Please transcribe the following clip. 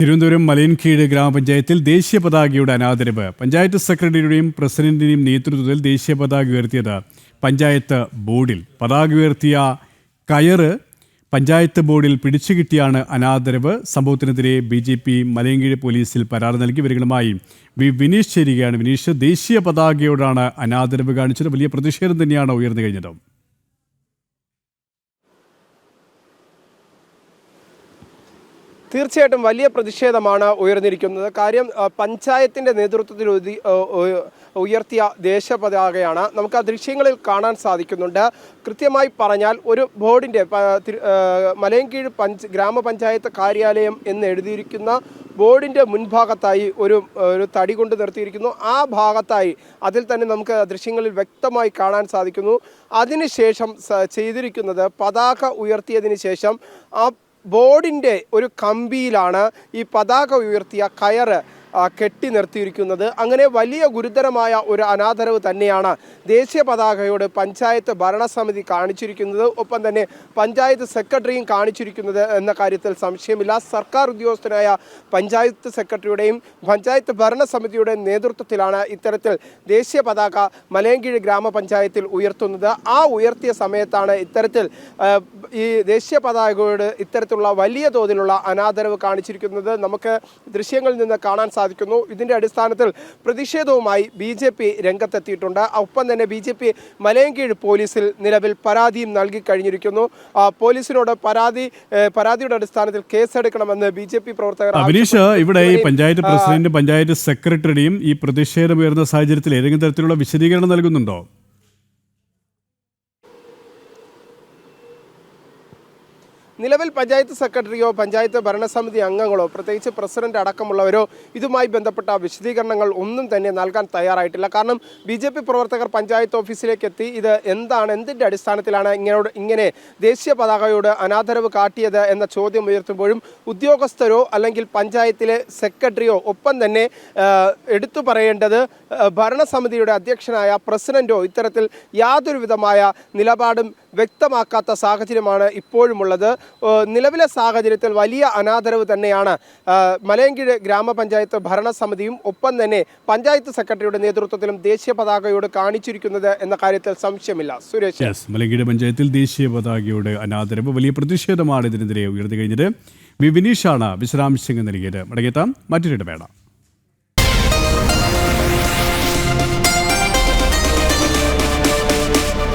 തിരുവനന്തപുരം മലയൻകീഴ് ഗ്രാമപഞ്ചായത്തിൽ ദേശീയ പതാകയുടെ അനാദരവ്. പഞ്ചായത്ത് സെക്രട്ടറിയുടെയും പ്രസിഡന്റിന്റെയും നേതൃത്വത്തിൽ ദേശീയ പതാക ഉയർത്തിയത് പഞ്ചായത്ത് ബോർഡിൽ. പതാക ഉയർത്തിയ കയറ് പഞ്ചായത്ത് ബോർഡിൽ പിടിച്ചുകിട്ടിയാണ് അനാദരവ്. സംഭവത്തിനെതിരെ ബി ജെ പി മലയൻകീഴ് പോലീസിൽ പരാതി നൽകി വിവരങ്ങളുമായി വി വിനീഷ് ചേരുകയാണ്. വിനീഷ് ദേശീയ പതാകയോടാണ് അനാദരവ് കാണിച്ചത്. വലിയ പ്രതിഷേധം തന്നെയാണ് ഉയർന്നു കഴിഞ്ഞത്. തീർച്ചയായിട്ടും വലിയ പ്രതിഷേധമാണ് ഉയർന്നിരിക്കുന്നത്. കാര്യം പഞ്ചായത്തിന്റെ നേതൃത്വത്തിൽ ഉയർത്തിയ ദേശപതാകയാണ് നമുക്ക് ആ ദൃശ്യങ്ങളിൽ കാണാൻ സാധിക്കുന്നുണ്ട്. കൃത്യമായി പറഞ്ഞാൽ ഒരു ബോർഡിന്റെ മലയൻകീഴ് പഞ്ച് ഗ്രാമപഞ്ചായത്ത് കാര്യാലയം എന്ന് എഴുതിയിരിക്കുന്ന ബോർഡിന്റെ മുൻഭാഗത്തായി ഒരു ഒരു തടി കൊണ്ട് നിർത്തിയിരിക്കുന്നു. ആ ഭാഗത്തായി അതിൽ തന്നെ നമുക്ക് ദൃശ്യങ്ങളിൽ വ്യക്തമായി കാണാൻ സാധിക്കുന്നു. അതിനുശേഷം ചെയ്തിരിക്കുന്നത് പതാക ഉയർത്തിയതിന് ശേഷം ആ ബോർഡിന്റെ ഒരു കമ്പിയിലാണ് ഈ പതാക ഉയർത്തിയ കയറ്. കെട്ടി നിർത്തിയിരിക്കുന്നത്. അങ്ങനെ വലിയ ഗുരുതരമായ ഒരു അനാദരവ് തന്നെയാണ് ദേശീയ പതാകയോട് പഞ്ചായത്ത് ഭരണസമിതി കാണിച്ചിരിക്കുന്നത്. ഒപ്പം തന്നെ പഞ്ചായത്ത് സെക്രട്ടറിയും കാണിച്ചിരിക്കുന്നത് എന്ന കാര്യത്തിൽ സംശയമില്ല. സർക്കാർ ഉദ്യോഗസ്ഥനായ പഞ്ചായത്ത് സെക്രട്ടറിയുടെയും പഞ്ചായത്ത് ഭരണസമിതിയുടെയും നേതൃത്വത്തിലാണ് ഇത്തരത്തിൽ ദേശീയ പതാക മലയൻകീഴ് ഗ്രാമപഞ്ചായത്തിൽ ഉയർത്തുന്നത്. ആ ഉയർത്തിയ സമയത്താണ് ഇത്തരത്തിൽ ഈ ദേശീയ പതാകയോട് ഇത്തരത്തിലുള്ള വലിയ തോതിലുള്ള അനാദരവ് കാണിച്ചിരിക്കുന്നത്. നമുക്ക് ദൃശ്യങ്ങളിൽ നിന്ന് കാണാൻ സാധിക്കുന്നു. ഇതിന്റെ അടിസ്ഥാനത്തിൽ പ്രതിഷേധവുമായി ബി ജെ പി രംഗത്തെത്തിയിട്ടുണ്ട്. ഒപ്പം തന്നെ ബി ജെ പി മലയൻകീഴ് പോലീസിൽ നിലവിൽ പരാതിയും നൽകി കഴിഞ്ഞിരിക്കുന്നു. പോലീസിനോട് പരാതി പരാതിയുടെ അടിസ്ഥാനത്തിൽ കേസെടുക്കണമെന്ന് ബി ജെ പി പ്രവർത്തകർ അഭിനീഷ് ഇവിടെ ഈ പഞ്ചായത്ത് പ്രസിഡന്റും പഞ്ചായത്ത് സെക്രട്ടറിയും ഈ പ്രതിഷേധം ഉയർന്ന സാഹചര്യത്തിൽ ഏതെങ്കിലും തരത്തിലുള്ള വിശദീകരണം നൽകുന്നുണ്ടോ? നിലവിൽ പഞ്ചായത്ത് സെക്രട്ടറിയോ പഞ്ചായത്ത് ഭരണസമിതി അംഗങ്ങളോ പ്രത്യേകിച്ച് പ്രസിഡന്റ് അടക്കമുള്ളവരോ ഇതുമായി ബന്ധപ്പെട്ട വിശദീകരണങ്ങൾ ഒന്നും തന്നെ നൽകാൻ തയ്യാറായിട്ടില്ല. കാരണം ബി ജെ പി പ്രവർത്തകർ പഞ്ചായത്ത് ഓഫീസിലേക്ക് എത്തി ഇത് എന്താണ് എന്തിന്റെ അടിസ്ഥാനത്തിലാണ് ഇങ്ങനോട് ഇങ്ങനെ ദേശീയ പതാകയോട് അനാദരവ് കാട്ടിയത് എന്ന ചോദ്യം ഉയർത്തുമ്പോഴും ഉദ്യോഗസ്ഥരോ അല്ലെങ്കിൽ പഞ്ചായത്തിലെ സെക്രട്ടറിയോ ഒപ്പം തന്നെ എടുത്തു പറയേണ്ടത് ഭരണസമിതിയുടെ അധ്യക്ഷനായ പ്രസിഡന്റോ ഇത്തരത്തിൽ യാതൊരുവിധമായ നിലപാടും വ്യക്തമാക്കാത്ത സാഹചര്യമാണ് ഇപ്പോഴുമുള്ളത്. നിലവിലെ സാഹചര്യത്തിൽ വലിയ അനാദരവ് തന്നെയാണ് മലയങ്കിഴ് ഗ്രാമപഞ്ചായത്ത് ഭരണസമിതിയും ഒപ്പം തന്നെ പഞ്ചായത്ത് സെക്രട്ടറിയുടെ നേതൃത്വത്തിലും ദേശീയ പതാകയോട് കാണിച്ചിരിക്കുന്നത് എന്ന കാര്യത്തിൽ സംശയമില്ല. സുരേഷ്. മലങ്കീട് പഞ്ചായത്തിൽ ദേശീയ പതാകയുടെ അനാദരവ് വലിയ പ്രതിഷേധമാണ് ഇതിനെതിരെ ഉയർന്നു കഴിഞ്ഞത്. വിനീഷാണ് വിശദാംശങ്ങൾ നൽകിയത്. മടങ്ങിയെത്താം മറ്റൊരു ഇടവേള